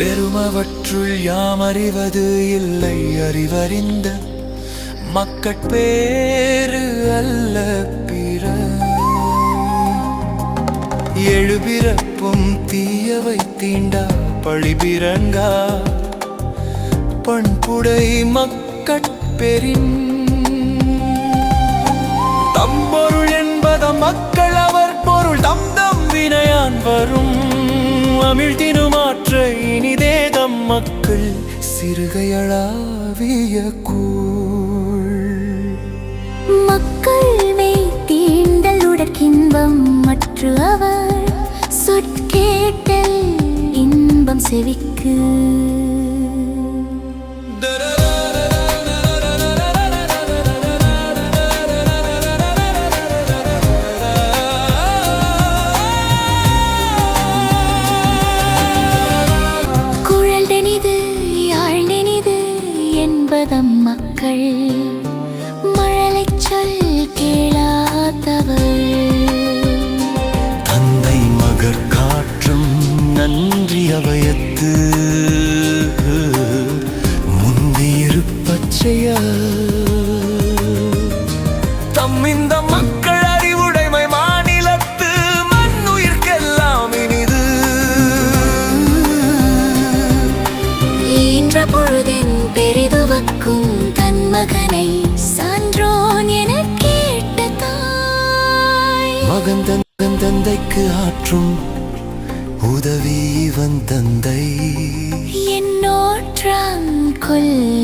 பெருமவற்றுள் யாம் அறிவது இல்லை. அறிவறிந்த மக்கட்பேறு அல்ல பிற எழுபிறப்பும் தீயவை தீண்டா பழிபிறங்கா பண்புடை மக்கட்பெறின் தம்பொருள் என்பத மக்கள் அவர் பொருள். தம் தம் வினையான் வரும். அமிழ்தி மக்கள் சிறுகையளாவிய கூழ். மக்கள் மெய் தீண்டல் உடற்கின்பம் மற்ற அவர். சொற்கேட்டல் இன்பம் செவிக்கு. என்பதம் மக்கள். மழலை சொல் கேளாதவள். தந்தை மகர் காற்றும் நன்றி அவயத்து. முந்தியிருப்பச்செய தம்மிந்த தாய் மகன் தன் தந்தைக்கு ஆற்றும் உதவி இவன் தந்தை. என்னோற்றாங் கொல்